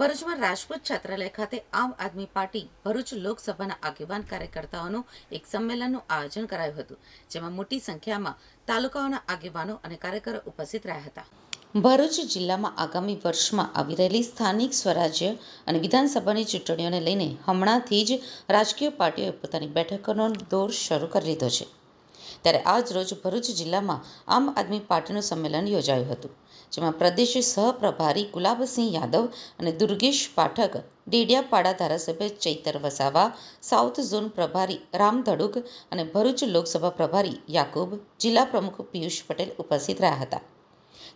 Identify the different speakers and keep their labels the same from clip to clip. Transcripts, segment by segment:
Speaker 1: ભરૂચમાં રાજપૂત છાત્રાલય ખાતે આમ આદમી પાર્ટી ભરૂચ લોકસભાના આગેવાન કાર્યકર્તાઓનું એક સંમેલનનું આયોજન કરાયું હતું, જેમાં મોટી સંખ્યામાં તાલુકાઓના આગેવાનો અને કાર્યકરો ઉપસ્થિત રહ્યા હતા. ભરૂચ જિલ્લામાં આગામી વર્ષમાં આવી રહેલી સ્થાનિક સ્વરાજ્ય અને વિધાનસભાની ચૂંટણીઓને લઈને હમણાંથી જ રાજકીય પાર્ટીઓએ પોતાની બેઠકોનો દોર શરૂ કરી લીધો છે. ત્યારે આજ રોજ ભરૂચ જિલ્લામાં આમ આદમી પાર્ટીનું સંમેલન યોજાયું હતું, જેમાં પ્રદેશ સહપ્રભારી ગુલાબસિંહ યાદવ અને દુર્ગેશ પાઠક, ડેડિયાપાડા ધારાસભ્ય ચૈતર વસાવા, સાઉથ ઝોન પ્રભારી રામ ધડુક અને ભરૂચ લોકસભા પ્રભારી યાકુબ, જિલ્લા પ્રમુખ પિયુષ પટેલ ઉપસ્થિત રહ્યા હતા,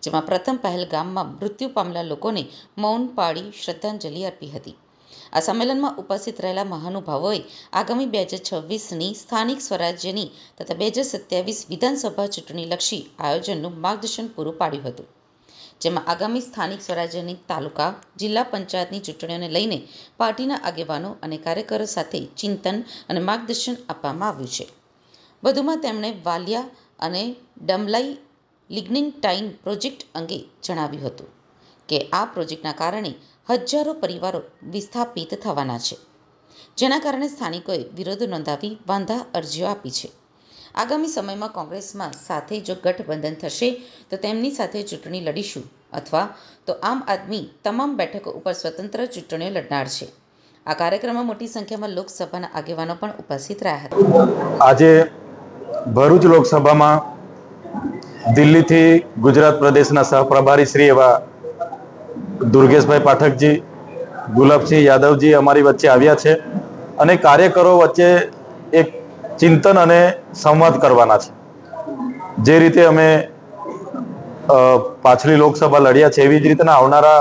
Speaker 1: જેમાં પ્રથમ પહેલ ગામમાં મૃત્યુ પામેલા લોકોને મૌન પાળી શ્રદ્ધાંજલિ અર્પી હતી. આ સંમેલનમાં ઉપસ્થિત રહેલા મહાનુભાવોએ આગામી બે હજાર છવ્વીસની સ્થાનિક સ્વરાજ્યની તથા બે હજાર સત્યાવીસ વિધાનસભા ચૂંટણીલક્ષી આયોજનનું માર્ગદર્શન પૂરું પાડ્યું હતું. જેમાં આગામી સ્થાનિક સ્વરાજ્યની તાલુકા, જિલ્લા પંચાયતની ચૂંટણીઓને લઈને પાર્ટીના આગેવાનો અને કાર્યકરો સાથે ચિંતન અને માર્ગદર્શન આપવામાં આવ્યું છે. વધુમાં તેમણે વાલિયા અને ડમલાઈ લિગ્નિનટાઇન પ્રોજેક્ટ અંગે જણાવ્યું હતું. કે આ પ્રોજેક્ટના કારણે હજારો પરિવારો વિસ્થાપિત થવાના છે. જેના કારણે સ્થાનિકોએ વિરોધ નોંધાવી વાંધા અરજીઓ આપી છે. આગામી સમયમાં કોંગ્રેસમાં સાથે જો ગઠબંધન થશે, તો તેમની સાથે ચૂંટણી લડીશું અથવા તો આમ આદમી તમામ બેઠકો ઉપર સ્વતંત્ર ચૂંટણીઓ લડનાર છે. આ કાર્યક્રમમાં મોટી સંખ્યામાં લોકસભાના આગેવાનો પણ ઉપસ્થિત રહ્યા હતા.
Speaker 2: આજે ભરૂચ લોકસભામાં દિલ્હીથી ગુજરાત પ્રદેશના સહપ્રભારી શ્રી એવા દુર્ગેશભાઈ પાઠકજી, ગુલાબસિંહ યાદવજી અમારી વચ્ચે આવ્યા છે અને કાર્યકરો વચ્ચે એક ચિંતન અને સંવાદ કરવાના છે. જે રીતે અમે પાછલી લોકસભા લડ્યા છે, એવી જ રીતના આવનારા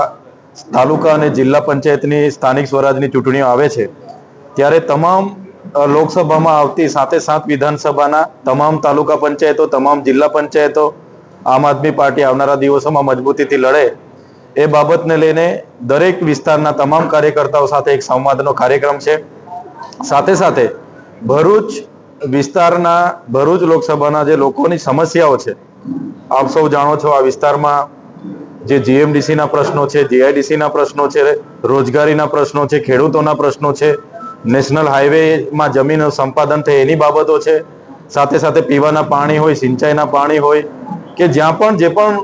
Speaker 2: તાલુકા અને જિલ્લા પંચાયતની સ્થાનિક સ્વરાજની ચૂંટણીઓ આવે છે. ત્યારે તમામ લોકસભામાં આવતી સાથે સાત વિધાનસભાના તમામ તાલુકા પંચાયતો, તમામ જિલ્લા પંચાયતો, આમ આદમી પાર્ટી આવનારા દિવસોમાં મજબૂતીથી લડે. એ બાબતને લઈને દરેક વિસ્તારના તમામ કાર્યકર્તાઓ સાથે એક સંવાદનો કાર્યક્રમ છે. સાથે સાથે ભરૂચ વિસ્તારના, ભરૂચ લોકસભાના જે લોકોની સમસ્યાઓ છે, આપ સૌ જાણો છો આ વિસ્તારમાં જે જીએમડીસીના પ્રશ્નો છે, જીઆઈડીસીના પ્રશ્નો છે, રોજગારીના પ્રશ્નો છે, ખેડૂતોના પ્રશ્નો છે, નેશનલ હાઈવેમાં જમીન સંપાદન થાય એની બાબતો છે. સાથે સાથે પીવાના પાણી હોય, સિંચાઈના પાણી હોય કે જ્યાં પણ જે પણ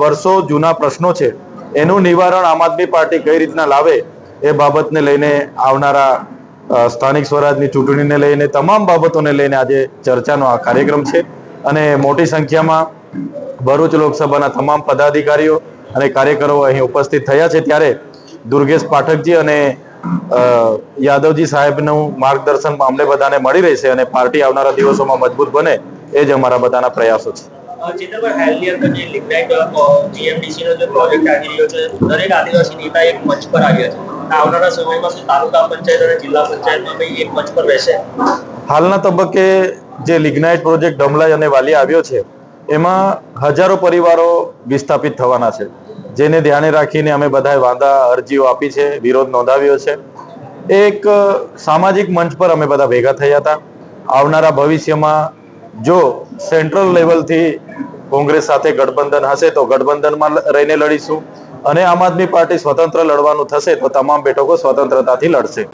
Speaker 2: વર્ષો જૂના પ્રશ્નો છે એનું નિવારણ આમ આદમી પાર્ટી કઈ રીતના લાવે એ બાબતને લઈને આવનારા સ્થાનિક સ્વરાજની ચૂંટણીને લઈને તમામ બાબતોને લઈને આજે ચર્ચાનો આ કાર્યક્રમ છે. અને મોટી સંખ્યામાં ભરૂચ લોકસભાના તમામ પદાધિકારીઓ અને કાર્યકરો અહીં ઉપસ્થિત થયા છે. ત્યારે દુર્ગેશ પાઠકજી અને યાદવજી સાહેબનું માર્ગદર્શન અમને બધાને મળી રહેશે અને પાર્ટી આવનારા દિવસોમાં મજબૂત બને એ જ અમારા બધાના પ્રયાસો છે.
Speaker 3: ચેતનભાઈ હાલની જે લિગ્નાઇટ જીએમડીસી નો જે પ્રોજેક્ટ આવી રહ્યો છે, દરેક આદિવાસી નેતા એક મંચ પર આવ્યા છે. આવનારા સમયમાં શું તાલુકા પંચાયત અને જિલ્લા પંચાયતમાં બી એક મંચ પર રહેશે?
Speaker 2: હાલના તબક્કે જે લિગ્નાઇટ પ્રોજેક્ટ ડમલાઈ અને વાલી આવ્યો છે, એમાં હજારો પરિવારો વિસ્થાપિત થવાના છે. જેને ધ્યાને રાખીને અમે બધાએ વાંધા, અરજીઓ આપી છે, વિરોધ નોંધાવ્યો છે. એક સામાજિક મંચ પર અમે બધા ભેગા થયા હતા. આવનારા ભવિષ્યમાં જો સેન્ટ્રલ લેવલથી કોંગ્રેસ સાથે ગઠબંધન હશે તો ગઠબંધનમાં રહીને લડીશું. અને આમ આદમી પાર્ટી સ્વતંત્ર લડવાનું થશે તો તમામ બેઠકો સ્વતંત્રતાથી લડશે.